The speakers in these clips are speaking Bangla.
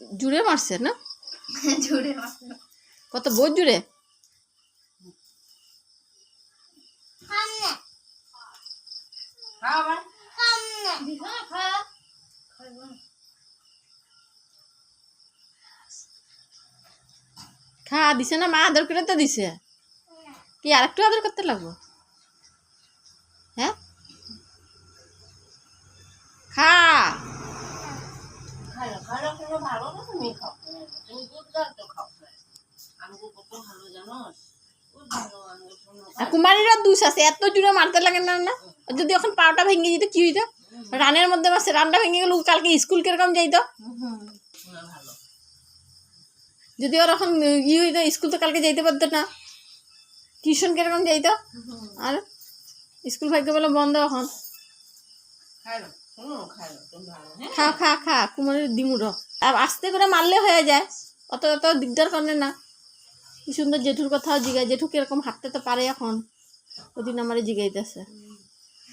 জুড়ে মারছে না? জুড়ে কত বোধ জুড়ে? খা দিছে না? মা আদর করে তো দিছে। কি আর একটু আদর করতে লাগবো হ্যাঁ খা খালো খালো কোনো ভালো না তুমি খাও। তুমি দুধ গাল তো খাও আমাকে কত ভালো জানো কুমারীরও দুষ আছে এত জুড়ে মারতে লাগে না না? যদি এখন পাওটা ভেঙে যেত কি হইতো? রানের মধ্যে মাসে রানটা ভেঙে গেল কালকে স্কুল কীরকম যাইতো? যদি ওর এখন ই হইতো স্কুল তো কালকে যাইতে পারতো না। টিউশন কীরকম যাইতো? আর স্কুল ভাগ্য বলে বন্ধ এখন। খা খা খা কুমারের দিমুর আর আস্তে করে মারলে হয়ে যায়। অত অত দিকদার করে না। কি সুন্দর জেঠুর কথাও জিগায়। জেঠু কীরকম হাঁটতে তো পারে এখন? ওদিন আমার জিগাইতেছে।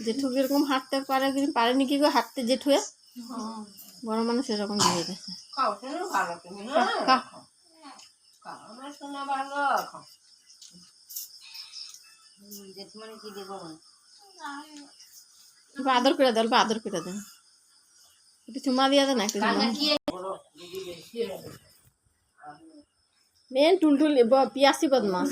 জেঠু কীরকম হাঁটতে পারে কিন্তু পারেনি কি গো হাঁটতে জেঠুয়ে বড় মানুষ এরকম জিগাইতেছে। আদর করে দেন আদর করে দেন। একটু চুমা দিয়া দেন একটু মেন টুলটুল পিয়াসি বদমাস।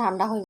ঠান্ডা হয়ে